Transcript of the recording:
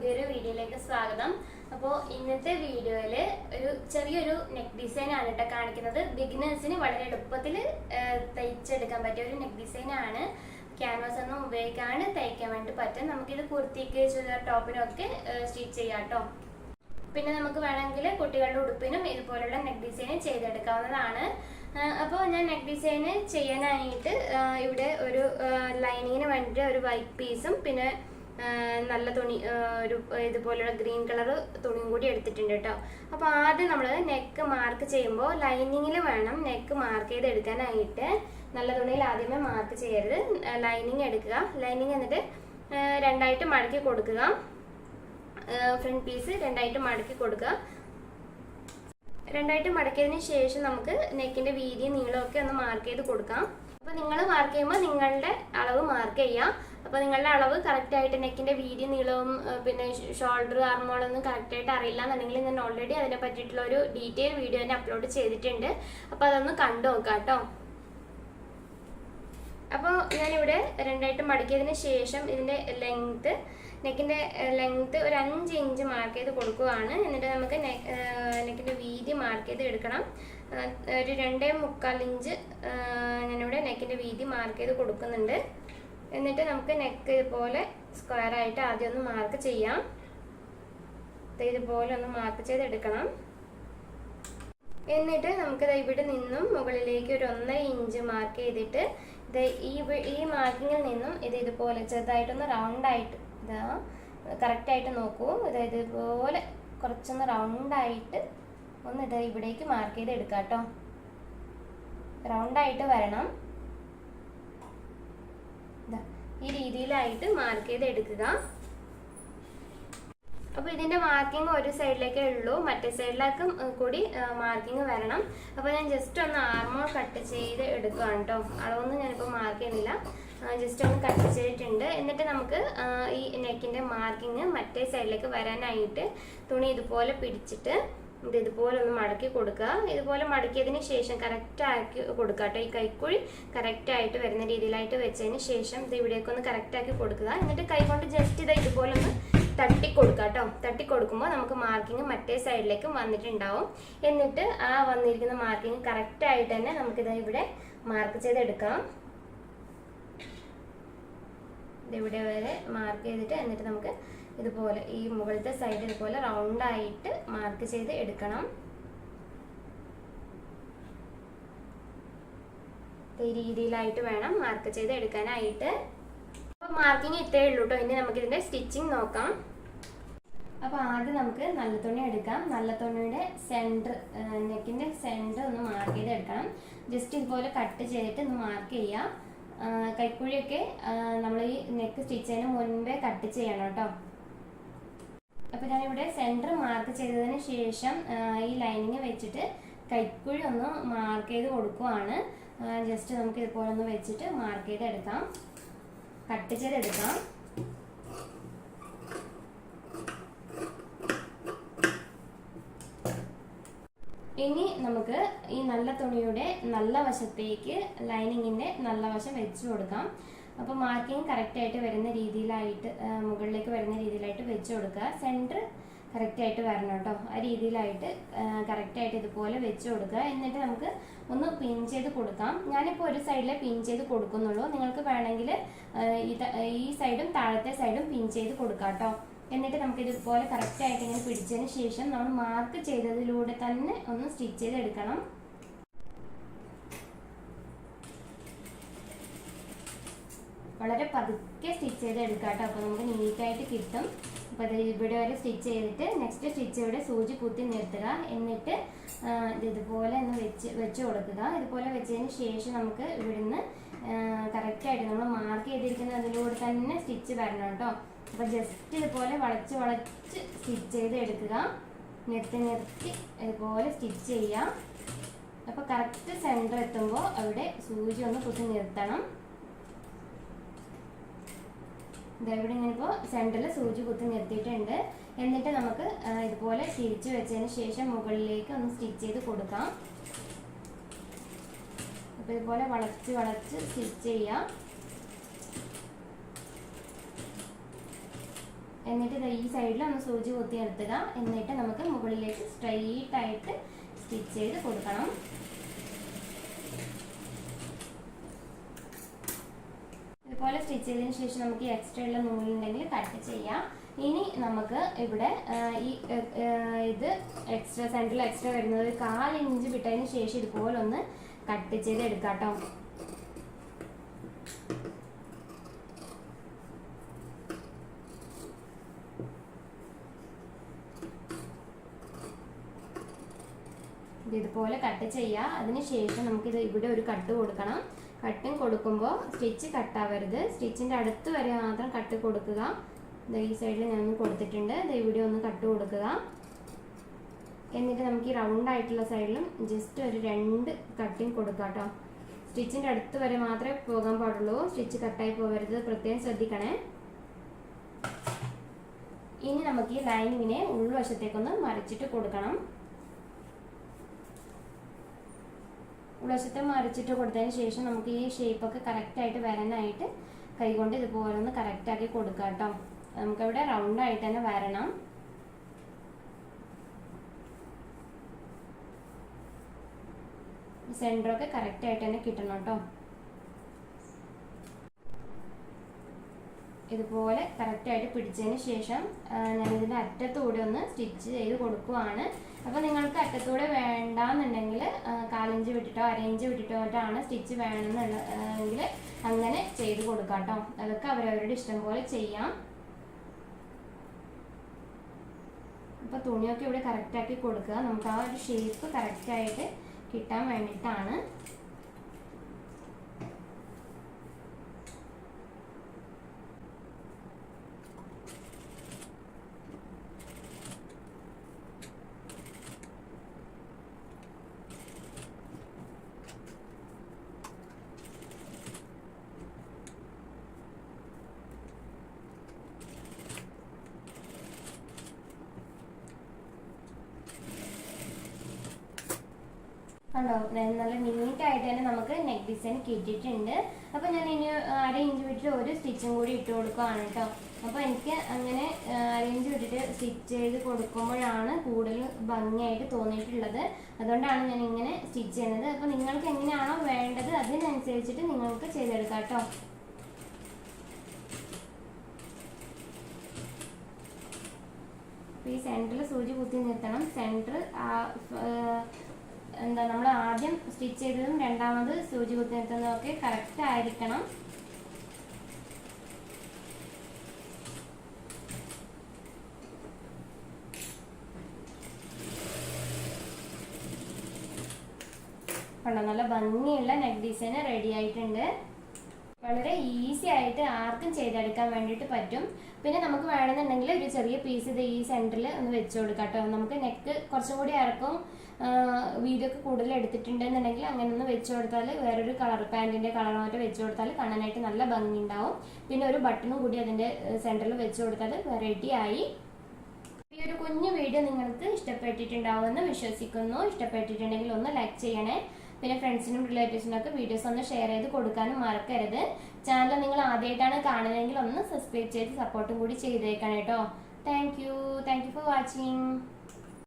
പുതിയൊരു വീഡിയോയിലേക്ക് സ്വാഗതം. അപ്പോൾ ഇന്നത്തെ വീഡിയോയിൽ ഒരു ചെറിയൊരു നെക്ക് ഡിസൈൻ ആണ് കേട്ടോ കാണിക്കുന്നത്. ബിഗിനേഴ്സിന് വളരെ എളുപ്പത്തിൽ തയ്ച്ചെടുക്കാൻ പറ്റിയ ഒരു നെക്ക് ഡിസൈൻ ആണ്. ക്യാൻവാസ് ഒന്നും ഉപയോഗിക്കാണ്ട് തയ്ക്കാൻ വേണ്ടി പറ്റും. നമുക്കിത് കുർത്തിക്ക് ചുരിദാർ ടോപ്പിനൊക്കെ സ്റ്റിച്ച് ചെയ്യാം കേട്ടോ പിന്നെ നമുക്ക് വേണമെങ്കിൽ കുട്ടികളുടെ ഉടുപ്പിനും ഇതുപോലുള്ള നെക്ക് ഡിസൈൻ ചെയ്തെടുക്കാവുന്നതാണ്. അപ്പോൾ ഞാൻ നെക്ക് ഡിസൈൻ ചെയ്യാനായിട്ട് ഇവിടെ ഒരു ലൈനിങ്ങിന് വേണ്ടിയിട്ട് ഒരു വൈറ്റ് പീസും പിന്നെ നല്ല തുണി ഒരു ഇതുപോലുള്ള ഗ്രീൻ കളർ തുണിയും കൂടി എടുത്തിട്ടുണ്ട് കേട്ടോ. അപ്പോൾ ആദ്യം നമ്മൾ നെക്ക് മാർക്ക് ചെയ്യുമ്പോൾ ലൈനിങ്ങിൽ വേണം നെക്ക് മാർക്ക് ചെയ്ത് എടുക്കാനായിട്ട് നല്ല തുണിയിൽ ആദ്യമേ മാർക്ക് ചെയ്യരുത്. ലൈനിങ് എടുക്കുക. ലൈനിങ് എന്നിട്ട് രണ്ടായിട്ട് മടക്കി കൊടുക്കുക. ഫ്രണ്ട് പീസ് രണ്ടായിട്ട് മടക്കി കൊടുക്കുക. രണ്ടായിട്ട് മടക്കിയതിന് ശേഷം നമുക്ക് നെക്കിന്റെ വീതി നീളമൊക്കെ ഒന്ന് മാർക്ക് ചെയ്ത് കൊടുക്കാം. അപ്പോൾ നിങ്ങൾ മാർക്ക് ചെയ്യുമ്പോൾ നിങ്ങളുടെ അളവ് മാർക്ക് ചെയ്യാം. അപ്പോൾ നിങ്ങളുടെ അളവ് കറക്റ്റ് ആയിട്ട് നെക്കിന്റെ വീതി നീളവും പിന്നെ ഷോൾഡർ ആർമോളൊന്നും കറക്റ്റ് ആയിട്ട് അറിയില്ല എന്നുണ്ടെങ്കിൽ ഞാൻ ഓൾറെഡി അതിനെ പറ്റിയിട്ടുള്ള ഒരു ഡീറ്റെയിൽ വീഡിയോ തന്നെ അപ്ലോഡ് ചെയ്തിട്ടുണ്ട്. അപ്പോൾ അതൊന്ന് കണ്ടു നോക്കാം കേട്ടോ അപ്പോൾ ഞാനിവിടെ രണ്ടായിട്ട് മടക്കിയതിന് ശേഷം ഇതിന്റെ ലെങ്ത്ത് നെക്കിന്റെ ലെങ്ത്ത് ഒരു അഞ്ച് ഇഞ്ച് മാർക്ക് ചെയ്ത് കൊടുക്കുകയാണ് എന്നിട്ട് നമുക്ക് നെക്കിന്റെ വീതി മാർക്ക് ചെയ്ത് എടുക്കണം. ഒരു രണ്ടേ മുക്കാൽ ഇഞ്ച് ഞാനിവിടെ നെക്കിന്റെ വീതി മാർക്ക് ചെയ്ത് കൊടുക്കുന്നുണ്ട്. എന്നിട്ട് നമുക്ക് നെക്ക് ഇതുപോലെ സ്ക്വയർ ആയിട്ട് ആദ്യം ഒന്ന് മാർക്ക് ചെയ്യാം. ഇതുപോലെ ഒന്ന് മാർക്ക് ചെയ്ത് എടുക്കണം എന്നിട്ട് നമുക്ക് ദേ ഇവിടെ നിന്നും മുകളിലേക്ക് ഒരു ഒന്നര ഇഞ്ച് മാർക്ക് ചെയ്തിട്ട് ഇത് ഈ ഈ മാർക്കിങ്ങിൽ നിന്നും ഇത് ഇതുപോലെ ചെറുതായിട്ടൊന്ന് റൗണ്ട് ആയിട്ട് ഇതാ കറക്റ്റ് ആയിട്ട് നോക്കൂ. ഇത് ഇതുപോലെ കുറച്ചൊന്ന് റൗണ്ട് ആയിട്ട് ഒന്ന് ഇത് ഇവിടേക്ക് മാർക്ക് ചെയ്ത് എടുക്കാം കേട്ടോ റൗണ്ട് ആയിട്ട് വരണം. ഈ രീതിയിലായിട്ട് മാർക്ക് ചെയ്ത് എടുക്കുക അപ്പോൾ ഇതിന്റെ മാർക്കിംഗ് ഒരു സൈഡിലേക്കേ ഉള്ളൂ. മറ്റേ സൈഡിലേക്കും കൂടി മാർക്കിംഗ് വരണം. അപ്പോൾ ഞാൻ ജസ്റ്റ് ഒന്ന് ആർമോൾ കട്ട് ചെയ്ത് എടുക്കുകയാണ് കേട്ടോ അളവൊന്നും ഞാനിപ്പോൾ മാർക്ക് ചെയ്യുന്നില്ല. ജസ്റ്റ് ഒന്ന് കട്ട് ചെയ്തിട്ടുണ്ട്. എന്നിട്ട് നമുക്ക് ഈ നെക്കിന്റെ മാർക്കിംഗ് മറ്റേ സൈഡിലേക്ക് വരാനായിട്ട് തുണി ഇതുപോലെ പിടിച്ചിട്ട് ഇത് ഇതുപോലെ ഒന്ന് മടക്കി കൊടുക്കുക. ഇതുപോലെ മടക്കിയതിന് ശേഷം കറക്റ്റ് ആക്കി കൊടുക്കുക കേട്ടോ. ഈ കൈക്കുഴി കറക്റ്റ് ആയിട്ട് വരുന്ന രീതിയിലായിട്ട് വെച്ചതിന് ശേഷം ഇത് ഇവിടേക്ക് ഒന്ന് കറക്റ്റ് ആക്കി കൊടുക്കുക. എന്നിട്ട് കൈ കൊണ്ട് ജസ്റ്റ് ഇത് ഇതുപോലെ ഒന്ന് തട്ടി കൊടുക്കുക കേട്ടോ. തട്ടി കൊടുക്കുമ്പോൾ നമുക്ക് മാർക്കിംഗ് മറ്റേ സൈഡിലേക്കും വന്നിട്ടുണ്ടാവും. എന്നിട്ട് ആ വന്നിരിക്കുന്ന മാർക്കിംഗ് കറക്റ്റ് ആയിട്ട് തന്നെ നമുക്കിത് ഇവിടെ മാർക്ക് ചെയ്തെടുക്കാം. ഇവിടെ വരെ മാർക്ക് ചെയ്തിട്ട് എന്നിട്ട് നമുക്ക് ഇതുപോലെ ഈ മുകളിലത്തെ സൈഡ് ഇതുപോലെ റൗണ്ട് ആയിട്ട് മാർക്ക് ചെയ്ത് എടുക്കണം. ഈ രീതിയിലായിട്ട് വേണം മാർക്ക് ചെയ്ത് എടുക്കാനായിട്ട്. അപ്പോൾ മാർക്കിങ് ഇത്രയേ ഉള്ളൂ കേട്ടോ ഇനി നമുക്ക് ഇതിന്റെ സ്റ്റിച്ചിങ് നോക്കാം. അപ്പോൾ ആദ്യം നമുക്ക് നല്ല തുണി എടുക്കാം നല്ല തുണിയുടെ സെന്റർ നെക്കിന്റെ സെന്റർ ഒന്ന് മാർക്ക് ചെയ്ത് എടുക്കണം ജസ്റ്റ് ഇതുപോലെ കട്ട് ചെയ്തിട്ട് ഒന്ന് മാർക്ക് ചെയ്യാം. കൈക്കുഴിയൊക്കെ നമ്മൾ ഈ നെക്ക് സ്റ്റിച്ച് ചെയ്യുന്നതിന് മുൻപേ കട്ട് ചെയ്യണം കേട്ടോ. അപ്പോൾ ഞാനിവിടെ സെന്റർ മാർക്ക് ചെയ്തതിന് ശേഷം ഈ ലൈനിങ് വെച്ചിട്ട് കൈക്കുഴി ഒന്ന് മാർക്ക് ചെയ്ത് കൊടുക്കുവാണ്. ജസ്റ്റ് നമുക്ക് ഇതുപോലെ ഒന്ന് വെച്ചിട്ട് മാർക്ക് ചെയ്ത് എടുക്കാം കട്ട് ചെയ്തെടുക്കാം. ഇനി നമുക്ക് ഈ നല്ല തുണിയുടെ നല്ല വശത്തേക്ക് ലൈനിങ്ങിന്റെ നല്ല വശം വെച്ചു കൊടുക്കാം. അപ്പോൾ മാർക്കിംഗ് കറക്റ്റ് ആയിട്ട് വരുന്ന രീതിയിലായിട്ട് മുകളിലേക്ക് വരുന്ന രീതിയിലായിട്ട് വെച്ച് കൊടുക്കുക. സെന്റർ കറക്റ്റ് ആയിട്ട് വരണം കേട്ടോ. ആ രീതിയിലായിട്ട് കറക്റ്റ് ആയിട്ട് ഇതുപോലെ വെച്ച് കൊടുക്കുക. എന്നിട്ട് നമുക്ക് ഒന്ന് പിൻ ചെയ്ത് കൊടുക്കാം. ഞാനിപ്പോൾ ഒരു സൈഡിലെ പിൻ ചെയ്ത് കൊടുക്കുന്നുള്ളൂ. നിങ്ങൾക്ക് വേണമെങ്കിൽ ഈ സൈഡും താഴത്തെ സൈഡും പിൻ ചെയ്ത് കൊടുക്കാം കേട്ടോ. എന്നിട്ട് നമുക്ക് ഇതുപോലെ കറക്റ്റ് ആയിട്ട് ഇങ്ങനെ പിടിച്ചതിന് ശേഷം നമ്മൾ മാർക്ക് ചെയ്തതിലൂടെ തന്നെ ഒന്ന് സ്റ്റിച്ച് ചെയ്തെടുക്കണം വളരെ പതുക്കെ സ്റ്റിച്ച് ചെയ്ത് എടുക്കാം കേട്ടോ. അപ്പോൾ നമുക്ക് നീറ്റായിട്ട് കിട്ടും. അപ്പോൾ ഇത് ഇവിടെ വരെ സ്റ്റിച്ച് ചെയ്തിട്ട് നെക്സ്റ്റ് സ്റ്റിച്ച് ഇവിടെ സൂചി കുത്തി നിർത്തുക. എന്നിട്ട് ഇതുപോലെ ഒന്ന് വെച്ച് വെച്ച് കൊടുക്കുക. ഇതുപോലെ വെച്ചതിന് ശേഷം നമുക്ക് ഇവിടുന്ന് കറക്റ്റായിട്ട് നമ്മൾ മാർക്ക് ചെയ്തിരിക്കുന്ന അതിലൂടെ തന്നെ സ്റ്റിച്ച് വരണം കേട്ടോ. അപ്പോൾ ജസ്റ്റ് ഇതുപോലെ വളച്ച് വളച്ച് സ്റ്റിച്ച് ചെയ്ത് എടുക്കുക. നിർത്തി നിർത്തി ഇതുപോലെ സ്റ്റിച്ച് ചെയ്യാം അപ്പോൾ കറക്റ്റ് സെന്റർ എത്തുമ്പോൾ അവിടെ സൂചി ഒന്ന് കുത്തി നിർത്തണം. ഇതെവിടെ ഇങ്ങനെ ഇപ്പോൾ സെന്ററിൽ സൂചി കുത്തി നിർത്തിയിട്ടുണ്ട്. എന്നിട്ട് നമുക്ക് ഇതുപോലെ തിരിച്ച് വെച്ചതിന് ശേഷം മുകളിലേക്ക് ഒന്ന് സ്റ്റിച്ച് ചെയ്ത് കൊടുക്കാം. അപ്പോൾ ഇതുപോലെ വളച്ച് വളച്ച് സ്റ്റിച്ച് ചെയ്യാം. എന്നിട്ട് ഈ സൈഡിൽ ഒന്ന് സൂചി കുത്തി നിർത്തുക എന്നിട്ട് നമുക്ക് മുകളിലേക്ക് സ്ട്രൈറ്റ് ആയിട്ട് സ്റ്റിച്ച് ചെയ്ത് കൊടുക്കണം. ഇതുപോലെ സ്റ്റിച്ച് ചെയ്തതിന് ശേഷം നമുക്ക് ഈ എക്സ്ട്രാ ഉള്ള നൂലുണ്ടെങ്കിൽ കട്ട് ചെയ്യാം. ഇനി നമുക്ക് ഇവിടെ ഈ ഇത് എക്സ്ട്രാ സെന്ററിൽ എക്സ്ട്രാ വരുന്നത് കാലിഞ്ച് ഇഞ്ച് വിട്ടതിന് ശേഷം ഇതുപോലെ ഒന്ന് കട്ട് ചെയ്ത് എടുക്കാം കേട്ടോ ഇത് ഇതുപോലെ കട്ട് ചെയ്യുക അതിന് ശേഷം നമുക്കിത് ഇവിടെ ഒരു കട്ട് കൊടുക്കണം. കട്ടും കൊടുക്കുമ്പോൾ സ്റ്റിച്ച് കട്ടാവരുത് സ്റ്റിച്ചിന്റെ അടുത്ത് വരെ മാത്രം കട്ട് കൊടുക്കുക. ഈ സൈഡിൽ ഞാൻ കൊടുത്തിട്ടുണ്ട്. ഇത് ഇവിടെ ഒന്ന് കട്ട് കൊടുക്കുക. എന്നിട്ട് നമുക്ക് ഈ റൗണ്ട് ആയിട്ടുള്ള സൈഡിലും ജസ്റ്റ് ഒരു രണ്ട് കട്ടിങ് കൊടുക്കുക കേട്ടോ സ്റ്റിച്ചിന്റെ അടുത്ത് വരെ മാത്രമേ പോകാൻ പാടുള്ളൂ. സ്റ്റിച്ച് കട്ടായി പോകരുത് പ്രത്യേകം ശ്രദ്ധിക്കണേ. ഇനി നമുക്ക് ഈ ലൈനിങ്ങിനെ ഉൾവശത്തേക്കൊന്ന് മറിച്ചിട്ട് കൊടുക്കണം. ഉൾവശത്തെ മറിച്ചിട്ട് കൊടുത്തതിന് ശേഷം നമുക്ക് ഈ ഷേപ്പൊക്കെ കറക്റ്റായിട്ട് വരാനായിട്ട് കൈകൊണ്ട് ഇതുപോലെ ഒന്ന് കറക്റ്റാക്കി കൊടുക്കുക കേട്ടോ. നമുക്കവിടെ റൗണ്ട് ആയിട്ട് തന്നെ വരണം. സെന്ററൊക്കെ കറക്റ്റായിട്ട് തന്നെ കിട്ടണം കേട്ടോ. ഇതുപോലെ കറക്റ്റായിട്ട് പിടിച്ചതിന് ശേഷം ഞാനിതിന്റെ അറ്റത്തൂടെ ഒന്ന് സ്റ്റിച്ച് ചെയ്ത് കൊടുക്കുവാണ്. അപ്പോൾ നിങ്ങൾക്ക് അറ്റത്തൂടെ വേണ്ടാന്നുണ്ടെങ്കിൽ ആ, കാലിഞ്ച് വിട്ടിട്ടോ അരയിഞ്ച് വിട്ടിട്ടോ ആണ് സ്റ്റിച്ച് വേണമെന്നുണ്ടെങ്കിൽ അങ്ങനെ ചെയ്ത് കൊടുക്കാം കേട്ടോ അതൊക്കെ അവരവരുടെ ഇഷ്ടം പോലെ ചെയ്യാം. അപ്പോൾ തുണിയൊക്കെ ഇവിടെ കറക്റ്റാക്കി കൊടുക്കുക. നമുക്ക് ആ ഒരു ഷേപ്പ് കറക്റ്റായിട്ട് കിട്ടാൻ വേണ്ടിയിട്ടാണ്. കണ്ടോ? നല്ല നീറ്റ് ആയിട്ട് തന്നെ നമുക്ക് നെക്ക് ഡിസൈൻ കിട്ടിയിട്ടുണ്ട്. അപ്പോൾ ഞാൻ ഇനി അര ഇഞ്ച് വിട്ടിട്ട് ഒരു സ്റ്റിച്ചും കൂടി ഇട്ട് കൊടുക്കുകയാണ് കേട്ടോ അപ്പോൾ എനിക്ക് അങ്ങനെ അര ഇഞ്ച് വിട്ടിട്ട് സ്റ്റിച്ച് ചെയ്ത് കൊടുക്കുമ്പോഴാണ് കൂടുതൽ ഭംഗിയായിട്ട് തോന്നിയിട്ടുള്ളത്. അതുകൊണ്ടാണ് ഞാൻ ഇങ്ങനെ സ്റ്റിച്ച് ചെയ്യുന്നത്. അപ്പോൾ നിങ്ങൾക്ക് എങ്ങനെയാണോ വേണ്ടത് അതിനനുസരിച്ചിട്ട് നിങ്ങൾക്ക് ചെയ്തെടുക്കാം കേട്ടോ ഈ സെന്ററിൽ സൂചി കുത്തി നിർത്തണം. സെന്റർ എന്താ നമ്മൾ ആദ്യം സ്റ്റിച്ച് ചെയ്തതും രണ്ടാമത് സൂചി കുത്തി നിർത്തുന്നതും ഒക്കെ കറക്റ്റ് ആയിരിക്കണം. കണ്ടോ നല്ല ഭംഗിയുള്ള നെക്ക് ഡിസൈൻ റെഡി ആയിട്ടുണ്ട്. വളരെ ഈസി ആയിട്ട് ആർക്കും ചെയ്തെടുക്കാൻ വേണ്ടിയിട്ട് പറ്റും. പിന്നെ നമുക്ക് വേണമെന്നുണ്ടെങ്കിൽ ഒരു ചെറിയ പീസ് ഇത് ഈ സെന്ററിൽ ഒന്ന് വെച്ച് കൊടുക്കാം കേട്ടോ. നമുക്ക് നെക്ക് കുറച്ചും കൂടി ഇറക്കും വീഡിയോ ഒക്കെ കൂടുതൽ എടുത്തിട്ടുണ്ടെന്നുണ്ടെങ്കിൽ അങ്ങനെ ഒന്ന് വെച്ച് കൊടുത്താൽ വേറൊരു കളർ പാന്റിന്റെ കളർ മാറ്റം വെച്ച് കൊടുത്താൽ കാണാനായിട്ട് നല്ല ഭംഗി ഉണ്ടാവും. പിന്നെ ഒരു ബട്ടണും കൂടി അതിന്റെ സെന്ററിൽ വെച്ച് കൊടുത്താൽ വെറൈറ്റി ആയി. ഈ ഒരു കുഞ്ഞു വീഡിയോ നിങ്ങൾക്ക് ഇഷ്ടപ്പെട്ടിട്ടുണ്ടാവുമെന്ന് വിശ്വസിക്കുന്നു. ഇഷ്ടപ്പെട്ടിട്ടുണ്ടെങ്കിൽ ഒന്ന് ലൈക്ക് ചെയ്യണേ. പിന്നെ ഫ്രണ്ട്സിനും റിലേറ്റീവ്സിനും ഒക്കെ വീഡിയോസ് ഒന്ന് ഷെയർ ചെയ്ത് കൊടുക്കാനും മറക്കരുത്. ചാനൽ നിങ്ങൾ ആദ്യമായിട്ടാണ് കാണുന്നതെങ്കിൽ ഒന്ന് സബ്സ്ക്രൈബ് ചെയ്ത് സപ്പോർട്ടും കൂടി ചെയ്തേക്കണം കേട്ടോ. Thank you thank you for watching